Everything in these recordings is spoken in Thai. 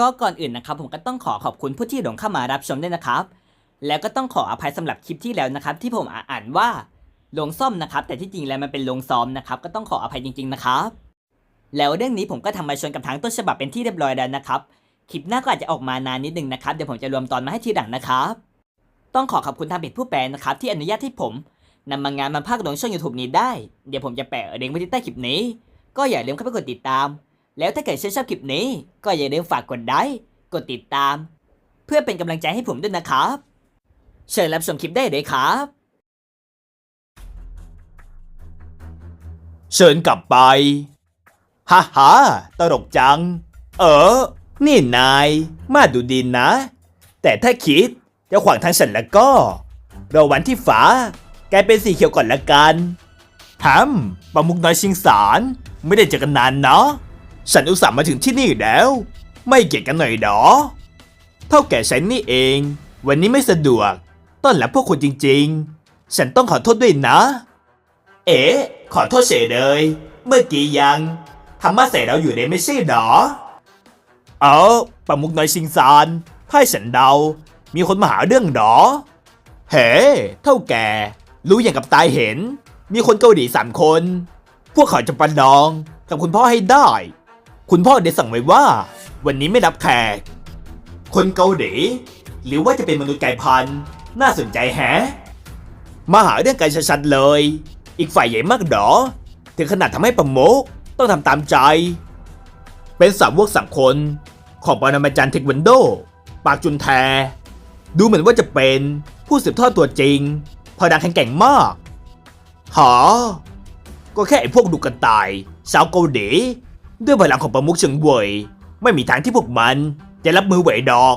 ก็ก่อนอื่นนะครับ ผมก็ต้องขอขอบคุณผู้ที่หลงเข้ามารับชมด้วยนะครับ แล้วก็ต้องขออภัยสำหรับคลิปที่แล้วนะครับ ที่ผมอ่านว่าลงซ่อมนะครับ แต่ที่จริงแล้วมันเป็นลงซ้อมนะครับ ก็ต้องขออภัยจริง ๆนะครับ แล้วเรื่องนี้ผมก็ทำมาชนกับทางต้นฉบับเป็นที่เรียบร้อยแล้วนะครับคลิปหน้าก็อาจจะออกมานานนิดนึงนะครับเดี๋ยวผมจะรวมตอนมาให้ทีหลังนะครับ ต้องขอขอบคุณทางเพจผู้แปลนะครับ ที่อนุญาตให้ผมนำมางานมาพากย์ลงช่อง YouTube นี้ได้ เดี๋ยวผมจะแปะลิงไว้ที่ใต้คลิปนี้ ก็อย่าลืมเข้าไปกดติดตาม แล้วถ้าเกิดชื่นชอบคลิปนี้ ก็อย่าลืมฝากกดไลค์กดติดตาม เพื่อเป็นกำลังใจให้ผมด้วยนะครับ เชิญรับชมคลิปได้เลยครับ เชิญกลับไปฮ่าฮ่าตลกจัง เออ นี่นายมาดูดีนะ แต่ถ้าคิดจะขวางทางฉันแล้วก็รอวันที่ฝากลายเป็นสีเขียวก่อนละกันแฮมปลามุกน้อยชิงสาร ไม่ได้เจอกันนานเนาะ ฉันอุตส่าห์มาถึงที่นี่แล้ว ไม่เกียงกันหน่อยดอเท่าแก่ฉันนี่เอง วันนี้ไม่สะดวก ต้อนรับพวกคุณจริง ๆ ฉันต้องขอโทษด้วยนะ เอ๋ขอโทษเฉยเลย เมื่อกี้ยังทำมาใส่เราอยู่ในไม่ใช่หรอ เออปลามุกน้อยชิงซานถ้าให้ฉันเดา มีคนมาหาเรื่องหรอ เฮ้เท่าแก่ รู้อย่างกับตายเห็น มีคนเกาหลีสามคน พวกเขาจะประลองกับคุณพ่อให้ได้ คุณพ่อได้สั่งไว้ว่า วันนี้ไม่รับแขก คนเกาหลีหรือว่าจะเป็นมนุษย์ไก่พันธุ์น่าสนใจแฮะ มาหาเรื่องกันชัดๆเลย อีกฝ่ายใหญ่มากดอถึงขนาดทำให้ประโมกต้องทำตามใจ เป็นสามวกสามคน ของปรมาจารย์เทควันโด ปากจุนแท ดูเหมือนว่าจะเป็นผู้สืบทอดตัวจริง พอดังแข็งแกร่งมากหาก็แค่ไอ้พวกดูกันตายชาวเกาหลี ด้วยพลังของประมุกเฉิงเว่ยไม่มีทางที่พวกมันจะรับมือไหวดอก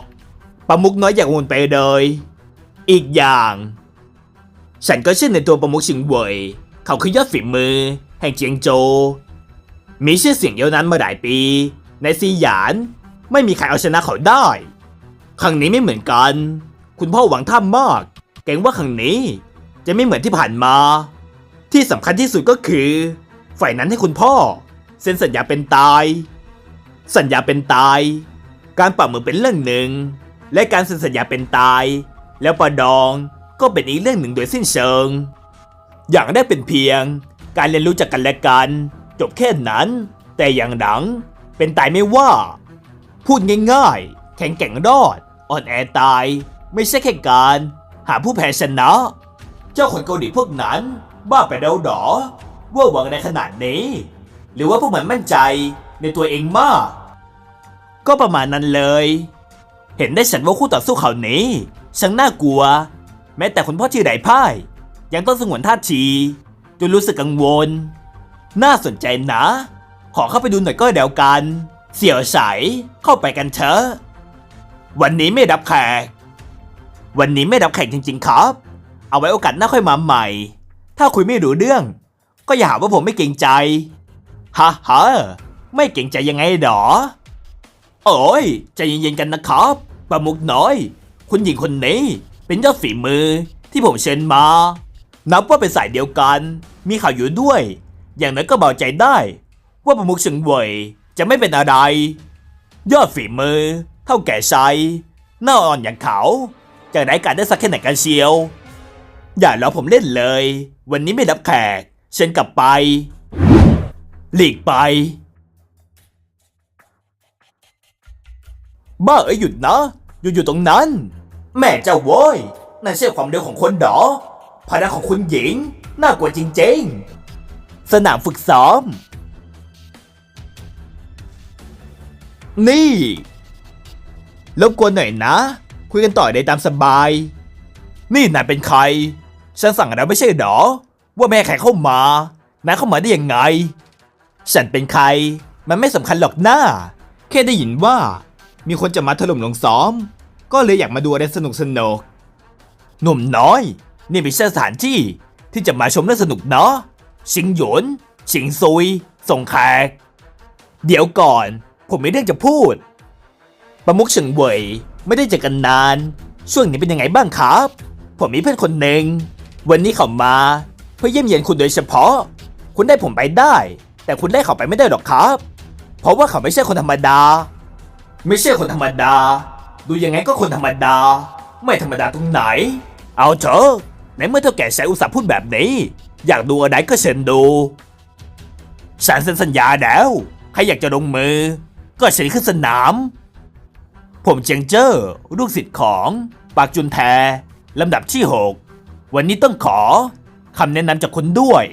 ประมุกน้อยอย่างวนไปเลย อีกอย่าง ฉันก็เชื่อในตัวประมุขชิงเว่ยเขาคือยอดฝีมือ แห่งเจียงโจ มีชื่อเสียงเยาวนานมาหลายปี ในซีหยานไม่มีใครเอาชนะเขาได้ ครั้งนี้ไม่เหมือนกัน คุณพ่อหวังท่ามาก เกรงว่าครั้งนี้จะไม่เหมือนที่ผ่านมา ที่สำคัญที่สุดก็คือ ฝ่ายนั้นให้คุณพ่อ เซ็นสัญญาเป็นตาย สัญญาเป็นตาย การปรับมือเป็นเรื่องหนึ่ง และการเซ็นสัญญาเป็นตาย แล้วประดองก็เป็นอีกเรื่องหนึ่งโดยสิ้นเชิง อย่างได้เป็นเพียง การเรียนรู้จากกันและกัน จบแค่นั้น แต่อย่างหลังเป็นตายไม่ว่า พูดง่ายๆ แข็งแกร่งรอด อ่อนแอตาย ไม่ใช่แค่การ หาผู้แพ้ชนะ เจ้าคนเกาหลีพวกนั้น บ้าไปแล้วหรอว่าหวังในขนาดนี้ หรือว่าพวกมันมั่นใจในตัวเองมาก ก็ประมาณนั้นเลย เห็นได้ฉันว่าคู่ต่อสู้เขานี้ช่างน่ากลัว แม้แต่คุณพ่อชื่อไดพ่าย ยังต้องสงวนท่าทีจนรู้สึกกังวล น่าสนใจนะ ขอเข้าไปดูหน่อยก็เดียวกัน เสี่ยวใสเข้าไปกันเถอะวันนี้ไม่รับแขก วันนี้ไม่รับแขกจริง ๆ ครับ เอาไว้โอกาสหน้าค่อยมาใหม่ ถ้าคุยไม่รู้เรื่อง ก็อย่าหาว่าผมไม่เกรงใจ ฮ่าฮ่าไม่เกรงใจยังไงหรอโอ้ยใจเย็นๆกันนะครับประมุกน้อย คุณหญิงคนนี้เป็นยอดฝีมือที่ผมเชิญมา นับว่าเป็นสายเดียวกัน มีข่าวอยู่ด้วย อย่างนั้นก็เบาใจได้ ว่าประมุกเฉิงเวยจะไม่เป็นอะไร ยอดฝีมือ เท่าแก่ชัยหน้าอ่อนอย่างเขาจะได้การได้สักแค่ไหนกันเชียว อย่ารอผมเล่นเลย วันนี้ไม่รับแขกเชิญกลับไป หลีกไป บ้าเอ้ยหยุดนะ อยู่อยู่ตรงนั้น แม่เจ้าโว้ยนั่นใช่ความเร็วของคนดอพลังของคุณหญิง น่ากลัวจริงๆ สนามฝึกซ้อม นี่รบกวนหน่อยนะ คุยกันต่อได้ตามสบาย นี่นายเป็นใคร ฉันสั่งแล้วไม่ใช่หรอ ว่าแม่ใครเข้ามา นายเข้ามาได้ยังไง ฉันเป็นใคร มันไม่สำคัญหรอกหน้า แค่ได้ยินว่า มีคนจะมาถล่มลงซ้อม ก็เลยอยากมาดูอะไรสนุกสนุกหนุ่มน้อย นี่ไม่ใช่สถานที่ที่จะมาชมเรื่องสนุกเนาะชิงหยวนชิงซุย ส่งแขก เดี๋ยวก่อน ผมมีเรื่องจะพูด ประมุกเฉิงเว่ยไม่ได้เจอกันนาน ช่วงนี้เป็นยังไงบ้างครับ ผมมีเพื่อนคนหนึ่งวันนี้เขามา เพื่อเยี่ยมเยียนคุณโดยเฉพาะ คุณได้ผมไปได้ แต่คุณได้เขาไปไม่ได้หรอกครับ เพราะว่าเขาไม่ใช่คนธรรมดา ไม่ใช่คนธรรมดา ดูยังไงก็คนธรรมดา ไม่ธรรมดาตรงไหน เอาเถอะในเมื่อเท่าแก่แสอุตสาห์พูดแบบนี้ อยากดูอะไรก็เชิญดูฉันเซ็นสัญญาแล้วใครอยากจะลงมือ ก็เชิญขึ้นสนาม ผมเจียงเจ้อลูกศิษย์ของ ปากจุนแทลำดับที่ 6 วันนี้ต้องขอคำแนะนำจากคนด้วย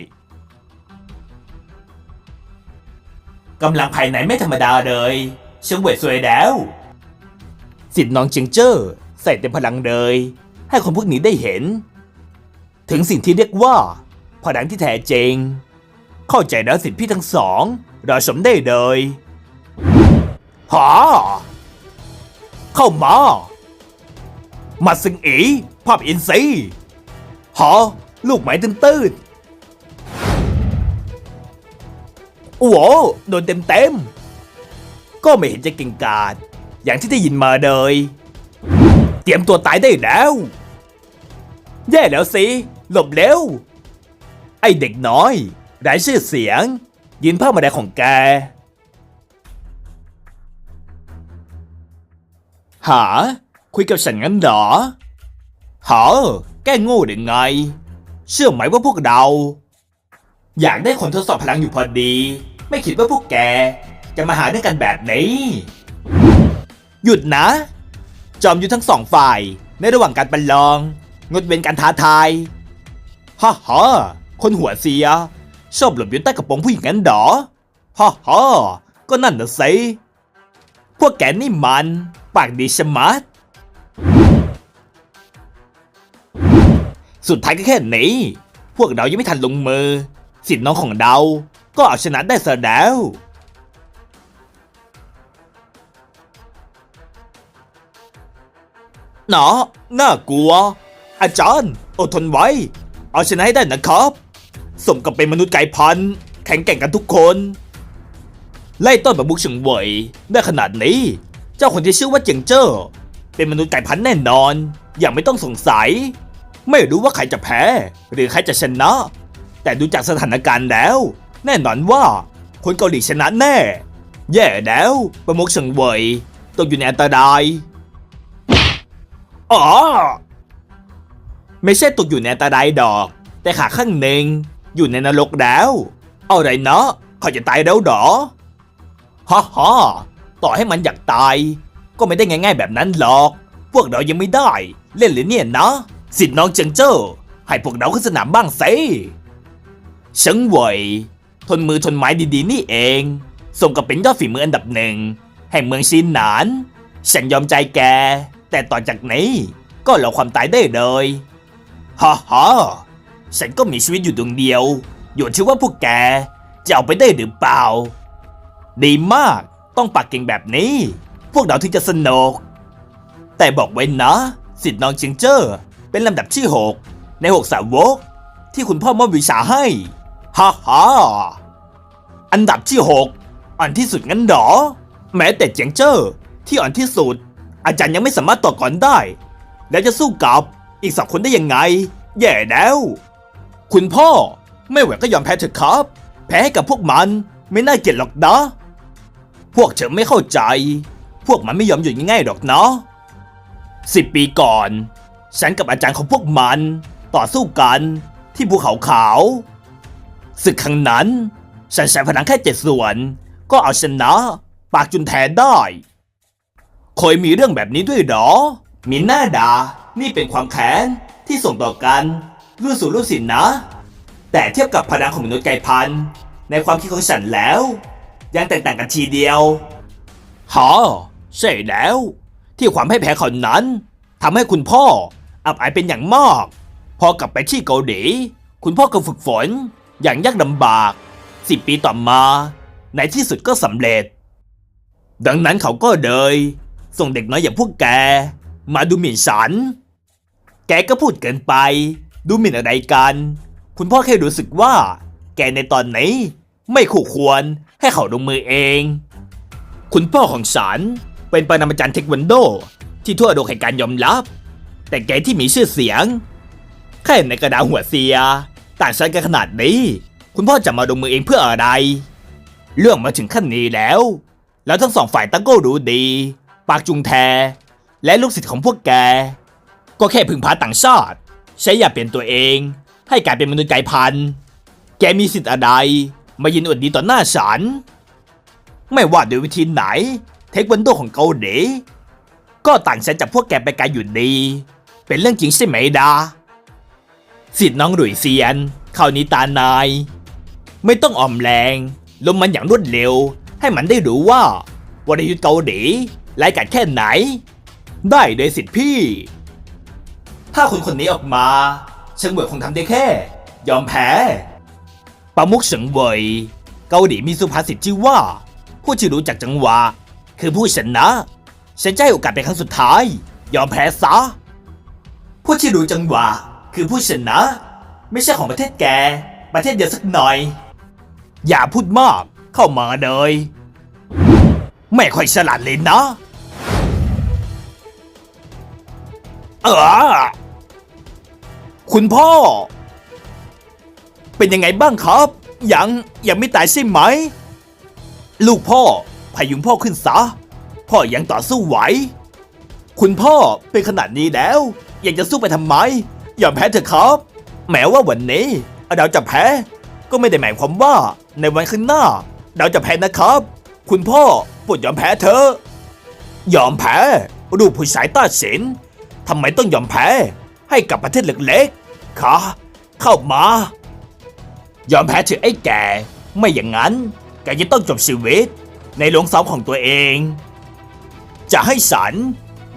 กำลังภายในไม่ธรรมดาเลยเชิงเวยสวยแล้วสิทธิ์น้องเจียงเจ้อใส่เต็มพลังเลย ให้คนพวกนี้ได้เห็น ถึงสิ่งที่เรียกว่า พลังที่แท้จริง เข้าใจแล้วสิทธิพี่ทั้งสองรอชมได้เลยหาเข้ามา มาสิงอีภาพอินซีหาลูกไม้ตื้นตื้นๆ โอ้โหโดนเต็มเต็มๆก็ไม่เห็นจะเก่งกาจอย่างที่ได้ยินมาเลย เตรียมตัวตายได้แล้ว แย่แล้วสิ หลบเร็ว ไอเด็กน้อยไร้ชื่อเสียงยินภามาได้ของแก หา คุยกับฉันงั้นเหรอหาแกโง่หรือไง เชื่อไหมว่าพวกเรา อยากได้คนทดสอบพลังอยู่พอดี ไม่คิดว่าพวกแก จะมาหาเรื่องกันแบบนี้ หยุดนะ จอมอยู่ทั้งสองฝ่าย ในระหว่างการประลอง งดเว้นการท้าทายฮ่าฮ่าคนหัวเสีย ชอบหลบอยู่ใต้กระโปรงผู้หญิงงั้นเหรอฮ่าฮ่าก็นั่นน่ะสิพวกแกนี่มัน ปากดีชะมัด สุดท้ายก็แค่นี้ พวกเรายังไม่ทันลงมือ สิทธิ์น้องของเรา ก็เอาชนะได้ซะแล้วหนอน่ากลัว อาจารย์ อดทนไว้ เอาชนะให้ได้นะครับ สมกับเป็นมนุษย์ไก่พันธุ์แข็งแกร่งกันทุกคน ไล่ต้นแบบบุกเฉิงเวยได้ขนาดนี้ เจ้าคนที่ชื่อว่าเจิงเจ้อเป็นมนุษย์ไก่พันธุ์แน่นอน อย่างไม่ต้องสงสัย ไม่รู้ว่าใครจะแพ้ หรือใครจะชนะ แต่ดูจากสถานการณ์แล้ว แน่นอนว่า คนเกาหลีชนะแน่ แย่แล้วประมุกเฉิงเวยตกอยู่ในอันตรายอ๋อไม่ใช่ตกอยู่ในอันตรายดอก แต่ขาข้างหนึ่งอยู่ในนรกแล้วเอาไรเนาะเขาจะตายแล้วเหรอฮ่าฮ่าต่อให้มันอยากตาย ก็ไม่ได้ง่าย ๆ แบบนั้นหรอก พวกเรายังไม่ได้ เล่นหรือเนี่ยนะสิทธิ์น้องเจิงเจ้อให้พวกเราขึ้นสนามบ้างสิเฉิงเหวย ทนมือทนไม้ดีๆนี่เอง สมกับเป็นยอดฝีมืออันดับหนึ่ง แห่งเมืองชินหนาน ฉันยอมใจแก แต่ต่อจากนี้ก็รอความตายได้เลยฮ่าฮ่าฉันก็มีชีวิตอยู่ดวงเดียว อยู่ที่ว่าพวกแกจะเอาไปได้หรือเปล่า ดีมาก ต้องปากเก่งแบบนี้ พวกเราถึงจะสนุก แต่บอกไว้นะ สิทธิ์น้องเจิงเจ้อเป็นลำดับที่ 6 ใน 6 สาวกที่คุณพ่อมอบวิชาให้ ฮ่าฮ่า อันดับที่ 6 อ่อนที่สุดงั้นหรอ แม้แต่เจียงเจ้อที่อ่อนที่สุด อาจารย์ยังไม่สามารถต่อกรได้ แล้วจะสู้กับอีกสองคนได้ยังไง แย่แล้ว คุณพ่อไม่ไหวก็ยอมแพ้เถอะครับ แพ้ให้กับพวกมันไม่น่าเกลียดหรอกนะ พวกเธอไม่เข้าใจ พวกมันไม่ยอมหยุดง่ายๆหรอกเนาะสิบปีก่อน ฉันกับอาจารย์ของพวกมัน ต่อสู้กันที่ภูเขาขาวศึกครั้งนั้น ฉันใช้พลังแค่เจ็ดส่วน ก็เอาชนะ ปากจุนแทนได้ เคยมีเรื่องแบบนี้ด้วยหรอมีหน้าดา นี่เป็นความแค้นที่ส่งต่อกันรุ่นสู่รุ่นสินนะ แต่เทียบกับพลังของมนุษย์ไก่พันธ์ในความคิดของฉันแล้ว ยังแตกต่างกันทีเดียวฮะใช่แล้ว ที่ความให้แพ้คนนั้นทำให้คุณพ่ออับอายเป็นอย่างมาก พอกลับไปที่เกาหลี คุณพ่อก็ฝึกฝนอย่างยากลำบาก สิบปีต่อมา ในที่สุดก็สำเร็จ ดังนั้นเขาก็เลยส่งเด็กน้อยอย่างพวกแก มาดูหมิ่นฉัน แกก็พูดเกินไป ดูหมิ่นอะไรกัน คุณพ่อแค่รู้สึกว่า แกในตอนนี้ ไม่คู่ควรให้เขาลงมือเอง คุณพ่อของฉันเป็นปรมาจารย์เทควันโด ที่ทั่วโลกให้การยอมรับ แต่แกที่มีชื่อเสียง แค่ในกระดาษหัวเสีย ต่างชั้นกันขนาดนี้ คุณพ่อจะมาลงมือเองเพื่ออะไร เรื่องมาถึงขั้นนี้แล้ว แล้วทั้งสองฝ่ายตั้งก็รู้ดี ปากจุงแท และลูกศิษย์ของพวกแก ก็แค่พึ่งพาต่างชาติ ใช้ยาเปลี่ยนตัวเอง ให้กลายเป็นมนุษย์ไกลพันธ์แกมีสิทธิ์อะไร มายินอวดดีต่อหน้าฉัน ไม่ว่าโดวยวิธีไหน เทควันโดของเกาหลีก็ต่างฉันจากพวกแกไปไกลอยู่ดี เป็นเรื่องจริงใช่ไหมดา สิทธิ์น้องหลุยเซียน เข้านี้ตานาย ไม่ต้องอ่อมแรงลงมันอย่างรวดเร็ว ให้มันได้รู้ว่าวรยุทธ์เกาหลีร้ายกาจแค่ไหน ได้เลยสิทธิ์พี่ ถ้าคนคนนี้ออกมาเชิงเหวยคงทำได้แค่ ยอมแพ้ปามุกเฉิงเวยเกาหลีมีสุภาษิตชื่อว่า ผู้ที่รู้จักจังหวะคือผู้ชนะฉันจะให้โอกาสเป็นครั้งสุดท้าย ยอมแพ้ซะ ผู้ที่รู้จังหวะคือผู้ชนะ ไม่ใช่ของประเทศแก ประเทศเดียวสักหน่อย อย่าพูดมาก เข้ามาเลย ไม่ค่อยฉลาดเลยนะ เออ คุณพ่อ เป็นยังไงบ้างครับ ยัง ยังไม่ตายใช่ไหม ลูกพ่อพยุงพ่อขึ้นซะ พ่อยังต่อสู้ไหว คุณพ่อเป็นขนาดนี้แล้ว ยังจะสู้ไปทำไมยอมแพ้เถอะครับ แม้ว่าวันนี้เราจะแพ้ ก็ไม่ได้หมายความว่าในวันข้างหน้า เราจะแพ้นะครับ คุณพ่อปรดยอมแพ้เถอยอมแพ้รูปผู้ชายต้าสินทำไมต้องยอมแพ้ ให้กับประเทศเล็กๆคะเข้ามา ยอมแพ้เถอะไอ้แก่ ไม่อย่างนั้นแกจะต้องจบชีวิต ในโรงซ้อมของตัวเอง จะให้สัน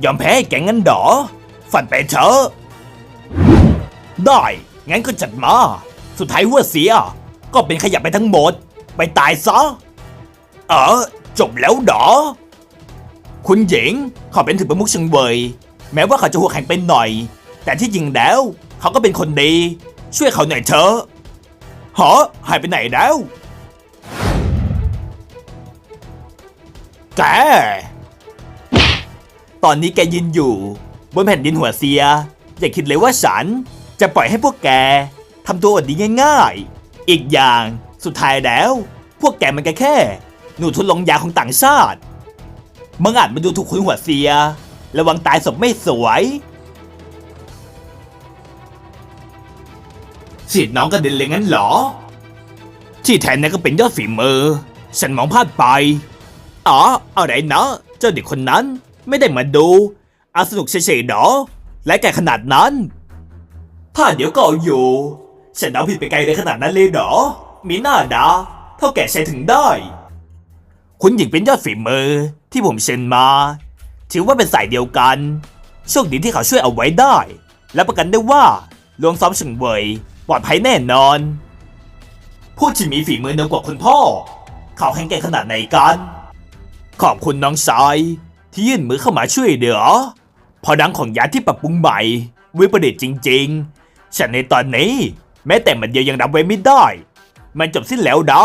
ยอมแพ้ให้แกงั้นดอฝันไปเถอะได้ งั้นก็จัดมา สุดท้ายหัวเสีย ก็เป็นขยะไปทั้งหมด ไปตายซะ เออ จบแล้วดอคุณหญิงเขาเป็นถึงประมุขเชิงเวยแม้ว่าเขาจะหัวแข็งไปหน่อย แต่ที่จริงแล้ว เขาก็เป็นคนดี ช่วยเขาหน่อยเถอะฮะหายไปไหนแล้วแกตอนนี้แกยืนอยู่ บนแผ่นดินหัวเสีย อย่าคิดเลยว่าฉันจะปล่อยให้พวกแกทำตัวอดดีง่าย ๆ อีกอย่างสุดท้ายแล้ว พวกแกมันก็แค่ หนูทดลองยาของต่างชาติมึงอาจมาดูถูกคุณหัวเสีย ระวังตายศพไม่สวยฉีดน้องกระเด็นเลยงั้นเหรอ ที่แท้นั่นก็เป็นยอดฝีมือ ฉันมองพลาดไป อ๋อ อะไรนะ เจ้าเด็กคนนั้นไม่ได้มาดูอาสนุกเฉยๆหรอ และแกขนาดนั้นถ้าเดี๋ยวก็อยู่ ฉันเอาผิดไปไกลเลยขนาดนั้นเลยเหรอ มีหน้าดาเท่าแก่ใช้ถึงได้ คุณหญิงเป็นยอดฝีมือที่ผมเซ็นมา ถือว่าเป็นสายเดียวกัน โชคดีที่เขาช่วยเอาไว้ได้ และประกันได้ว่าลวงซ้อมเฉิงเวยปลอดภัยแน่นอนผู้ที่มีฝีมือเหนือกว่าคุณพ่อ เขาแข็งแกร่งขนาดไหนกัน ขอบคุณน้องชายที่ยื่นมือเข้ามาช่วยเหลือ พอดังของยาที่ปรับปรุงใหม่วิปริตจริง ๆ ฉันในตอนนี้ แม้แต่มันเดียวยังรับไว้ไม่ได้ มันจบสิ้นแล้วดอ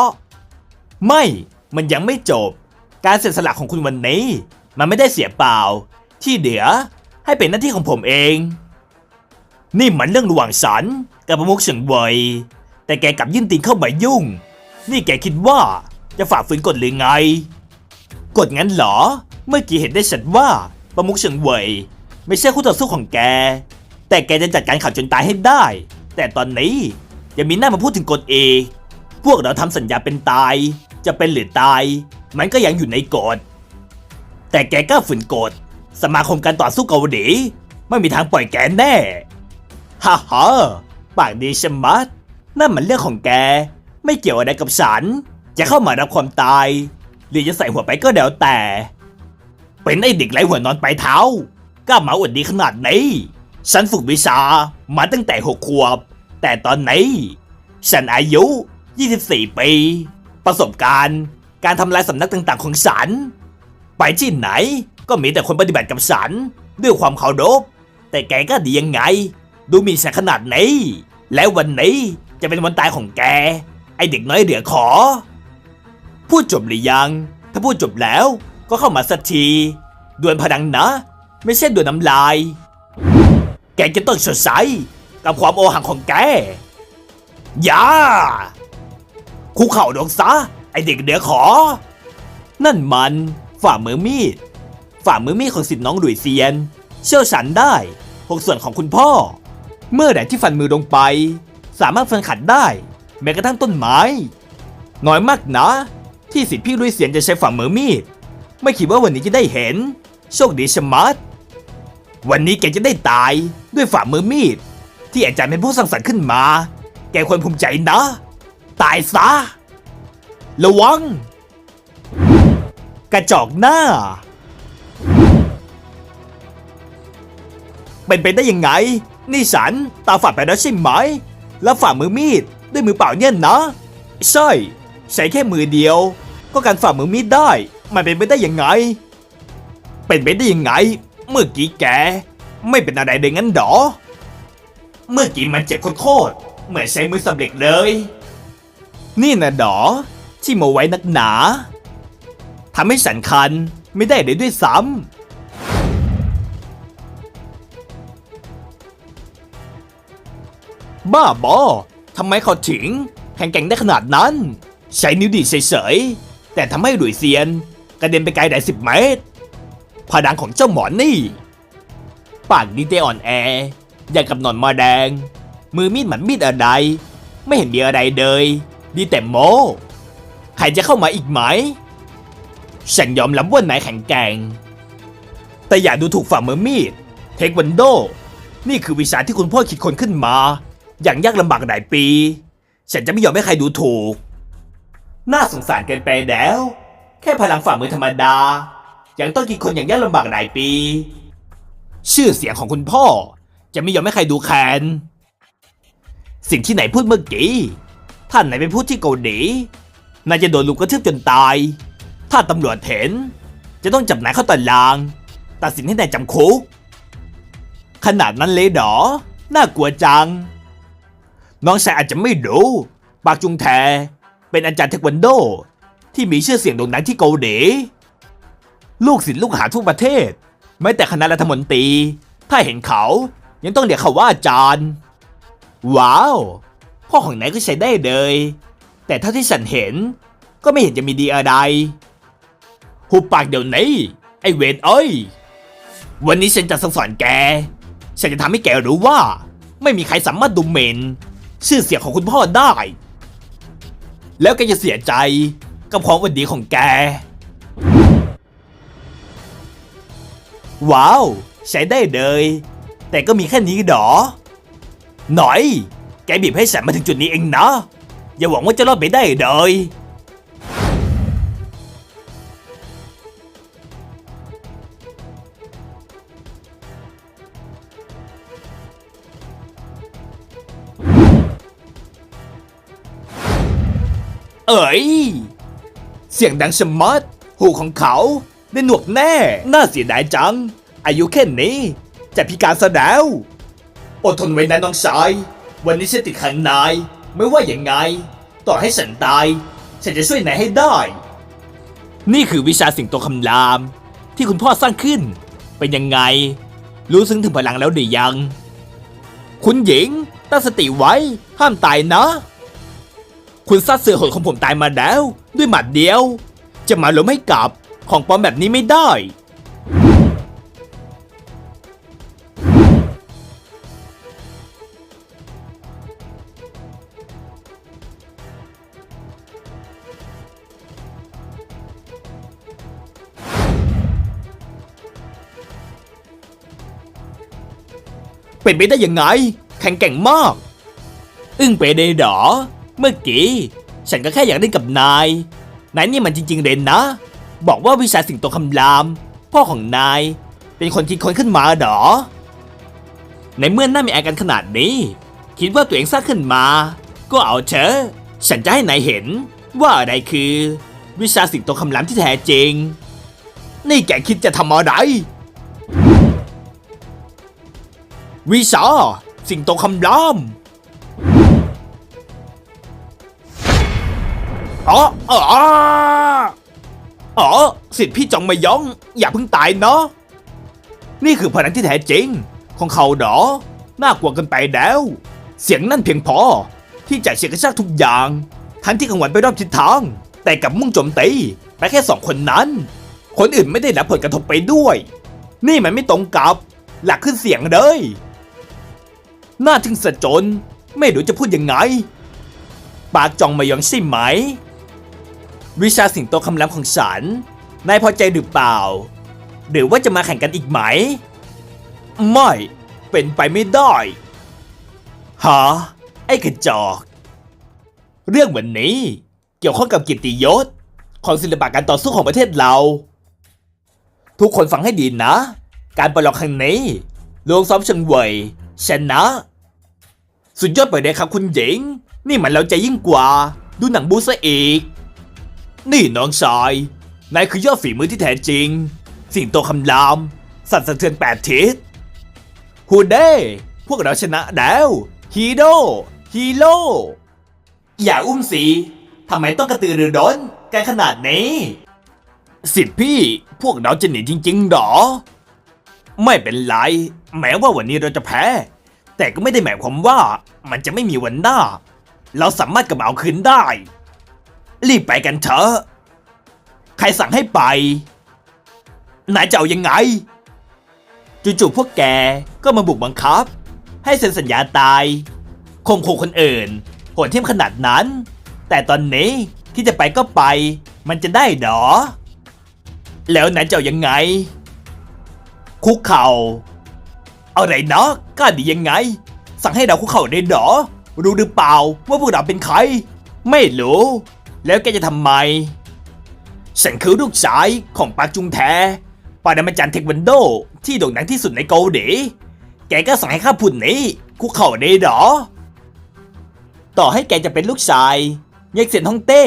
ไม่มันยังไม่จบ การเสียสละของคุณวันนี้ มันไม่ได้เสียเปล่า ที่เดี๋ยวให้เป็นหน้าที่ของผมเอง นี่มันเรื่องระหว่างฉันกับประมุขเฉิงเวยแต่แกกลับยื่นตีนเข้ามายุ่ง นี่แกคิดว่าจะฝ่าฝืนกฎหรือไง กฎงั้นเหรอ เมื่อกี้เห็นได้ชัดว่าประมุขเฉิงเวยไม่ใช่คู่ต่อสู้ของแก แต่แกจะจัดการเขาจนตายให้ได้ แต่ตอนนี้ยังมีหน้ามาพูดถึงกฎเอ พวกเราทำสัญญาเป็นตาย จะเป็นหรือตาย มันก็ยังอยู่ในกฎ แต่แกกล้าฝืนกฎ สมาคมการต่อสู้เกาหลีไม่มีทางปล่อยแกแน่ ฮ่าฮ่าปากดีชะมัด นั่นมันเรื่องของแก ไม่เกี่ยวอะไรกับฉัน จะเข้ามารับความตาย หรือจะใส่หัวไปก็แล้วแต่ เป็นไอเด็กไร้หัวนอนปลายเท้ากล้ามาอวดดีขนาดนี้ ฉันฝึกวิชามาตั้งแต่หกขวบ แต่ตอนนี้ ฉันอายุ 24 ปี ประสบการณ์ การทำลายสำนักต่างๆของฉัน ไปที่ไหนก็มีแต่คนปฏิบัติกับฉัน ด้วยความเคารพ แต่แกก็ดียังไง ดูมีฉันขนาดนี้ แล้ววันนี้จะเป็นวันตายของแก ไอเด็กน้อยเหลือขอ พูดจบหรือยัง ถ้าพูดจบแล้วก็เข้ามาสักที ดวลพลังนะ ไม่ใช่ดวลน้ำลาย แกจะต้องชดใช้กับความโอหังของแก อย่า คุกเข่าลงซะ ไอเด็กเดือขอ นั่นมัน ฝ่ามือมีด ฝ่ามือมีดของสิทธิ์น้องหลุยเซียน เชี่ยวชาญได้หกส่วนของคุณพ่อ เมื่อใดที่ฟันมือลงไป สามารถฟันขัดได้ แม้กระทั่งต้นไม้ น้อยมากนะ ที่สิทธิ์พี่ลุยเซียนจะใช้ฝ่ามือมีด ไม่คิดว่าวันนี้จะได้เห็น โชคดีชะมัด วันนี้แกจะได้ตายด้วยฝ่ามือมีด ที่อาจารย์เป็นผู้สร้างสรรค์ขึ้นมา แกควรภูมิใจนะ ตายซะ ระวัง กระจอกหน้า เป็นไปได้ยังไง นี่ฉันตาฝาดไปแล้วใช่ไหม แล้วฝ่ามือมีดด้วยมือเปล่าเนี่ยนะ ใช่ ใช้แค่มือเดียว ก็การฝ่ามือมีดได้ มันเป็นไปได้ยังไง เป็นไปได้ยังไง เมื่อกี้แก ไม่เป็นอะไรเลยงั้นหรอเมื่อกี้มันเจ็บโคตรๆเหมือนใช้มือสำเร็จเลย นี่นะดอ ที่มาไว้นักหนาทำให้ฉันคันไม่ได้เลยด้วยซ้ำบ้าบอทำไมเขาถึงแข็งแกร่งได้ขนาดนั้น ใช้นิ้วดีดเฉยๆแต่ทำให้หลุยเซียนกระเด็นไปไกลได้สิบเมตร พลังของเจ้าหมอนนี่ ปากดีเตอ่อนแอ อย่างกับหนอนมาแดง มือมีดเหมือนมีดอะไร ไม่เห็นมีอะไรเลย ดีแต่โมใครจะเข้ามาอีกไหม ฉันยอมรับว่านายแข็งแกร่ง แต่อย่าดูถูกฝ่ามือมีด เทควันโด นี่คือวิชาที่คุณพ่อคิดคนขึ้นมา อย่างยากลำบากหลายปี ฉันจะไม่ยอมให้ใครดูถูก น่าสงสารเกินไปแล้ว แค่พลังฝ่ามือธรรมดา ยังต้องกินคนอย่างยากลำบากหลายปี ชื่อเสียงของคุณพ่อ จะไม่ยอมให้ใครดูแคลนสิ่งที่ไหนพูดเมื่อกี้ท่านไหนไปพูดที่เกาหลีนายจะโดนลูกกระทืบจนตาย ถ้าตำรวจเห็น จะต้องจับนายเข้าตาราง ตัดสินให้นายจำคุก ขนาดนั้นเลยเหรอ น่ากลัวจัง น้องชายอาจจะไม่รู้ ปากจุงแท เป็นอาจารย์เทควันโด ที่มีชื่อเสียงโด่งดังที่เกาหลี ลูกศิษย์ลูกหาทั่วประเทศแม้แต่คณะรัฐมนตรี ถ้าเห็นเขา ยังต้องเรียกเขาว่าอาจารย์ ว้าว พ่อของนายก็ใช้ได้เลย แต่เท่าที่ฉันเห็น ก็ไม่เห็นจะมีดีอะไร หุบปากเดี๋ยวนี้ ไอเวนเอ้ย วันนี้ฉันจะสั่งสอนแก ฉันจะทำให้แกรู้ว่า ไม่มีใครสามารถดูหมิ่นชื่อเสียงของคุณพ่อได้ แล้วแกจะเสียใจกับความวันดีของแก ว้าว ใช้ได้เลย แต่ก็มีแค่นี้ดอ หน่อย แกบีบให้ฉันมาถึงจุดนี้เองนะ อย่าหวังว่าจะรอดไปได้เลยเอ๋ย เสียงดังชะมัด หูของเขา ได้หนวกแน่ น่าเสียดายจัง อายุแค่นี้ จะพิการซะแล้ว อดทนไว้นะน้องชาย วันนี้ฉันติดขังนาย ไม่ว่าอย่างไง ต่อให้ฉันตาย ฉันจะช่วยนายให้ได้ นี่คือวิชาสิงโตคำราม ที่คุณพ่อสร้างขึ้น เป็นยังไง รู้ซึ้งถึงพลังแล้วหรือยัง คุณหญิง ตั้งสติไว้ ห้ามตายนะ คุณซัดเสือโหดของผมตายมาแล้ว ด้วยหมัดเดียว จะมาล้มให้กับ ของปลอมแบบนี้ไม่ได้ เป็นไปได้ยังไง แข็งแกร่งมาก อึ้งไปเลยหรอเมื่อกี้ ฉันก็แค่อยากเล่นกับนาย นายนี่มันจริง ๆเลยนะ บอกว่าวิชาสิงโตคำราม พ่อของนาย เป็นคนคิดค้นขึ้นมาเหรอ ในเมื่อหน้ามีอาการขนาดนี้ คิดว่าตัวเองสร้างขึ้นมา ก็เอาเถอะฉันจะให้นายเห็นว่าอะไรคือ วิชาสิงโตคำรามที่แท้จริง นี่แกคิดจะทำอะไรวิชาสิงโตคำรามอ๋ออ๋อ อ๋อสิทธิ์พี่จองมายอง อย่าเพิ่งตายเนาะนี่คือพลังที่แท้จริง ของเขาดอน่ากลัวเกันไปแล้ว เสียงนั่นเพียงพอ ที่จะเฉกกระชากทุกอย่าง ทั้งที่กังวลไปรอบทิศทาง แต่กับมุ่งโจมตีไปแค่สองคนนั้นคคนอื่นไม่ได้รับผลกระทบไปด้วย นี่มันไม่ตรงกับ หลักขึ้นเสียงเลยน่าทึ่งสะจน ไม่รู้จะพูดยังไง ปากจองมายองใช่ไหม วิชาสิงโตคำรามของฉัน นายพอใจหรือเปล่า หรือว่าจะมาแข่งกันอีกไหม ไม่ เป็นไปไม่ได้ฮะไอ้กระจอก เรื่องวันนี้ เกี่ยวข้องกับกียรติยศ ของศิลปะการต่อสู้ของประเทศเรา ทุกคนฟังให้ดีนะ การประลองครั้งนี้ลวงซ้อมเชิงเว่ยชนะ สุดยอดไปเลยครับคุณหญิง นี่มันเราใจยิ่งกว่า ดูหนังบูซะอีก นี่น้องชาย นายคือยอดฝีมือที่แท้จริง สิ่งโตคำราม สัตว์สะเทือนแปดทิศฮูเด้พวกเราชนะแล้วฮีโร่ฮีโร่อย่าอุ้มสีทำไมต้องกระตือรือร้นกันขนาดนี้ สิทธิ์พี่พวกเราจะหนีจริงๆหรอ ไม่เป็นไร แม้ว่าวันนี้เราจะแพ้ แต่ก็ไม่ได้หมายความว่ามันจะไม่มีวันหน้า เราสามารถกลับมาเอาคืนได้ รีบไปกันเถอะ ใครสั่งให้ไป นายจะเอายังไง จู่ๆพวกแกก็มาบุกบังคับ ให้เซ็นสัญญาตายคมขู่คนอื่นโหดเทียมขนาดนั้น แต่ตอนนี้ที่จะไปก็ไป มันจะได้หรอ แล้วนายจะเอายังไง คุกเข่า เอะไรเนาะกล้าดียังไง สั่งให้เราคุกเข่าได้หรอ รู้หรือเปล่าว่าพวกเราเป็นใคร ไม่รู้ แล้วแกจะทำไม ฉันคือลูกชายของปาจุงแทปาดามจันเทควันโด ที่โด่งดังที่สุดในเกาหลี แกก็สั่งให้ข้าพูดนี้คุกเข่าได้หรอ ต่อให้แกจะเป็นลูกชายเยกเซียนฮ่องเต้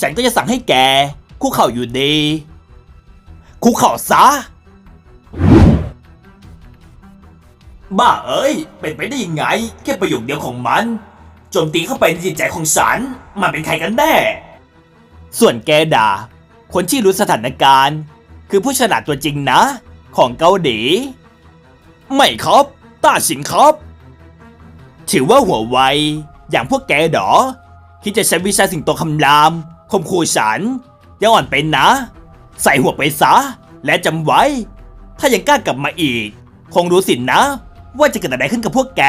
ฉันก็จะสั่งให้แกคุกเข่าอยู่ดีคุกเข่าซะ บ้าเอ้ย เป็นไปได้ยังไง แค่ประโยคเดียวของมัน โจมตีเข้าไปในจิตใจของฉันมันเป็นใครกันแน่ ส่วนแกด่าคนที่รู้สถานการณ์ คือผู้ฉลาดตัวจริงนะ ของเกาหลี ไม่ครับต้าสินครับ ถือว่าหัวไว อย่างพวกแกดอที่จะใช้วิชาสิงโตคำรามคมคู่ฉันยังอ่อนเป็นนะ ใส่หัวไปซะ และจำไว้ ถ้ายังกล้ากลับมาอีก คงรู้สินนะ ว่าจะเกิดอะไรขึ้นกับพวกแก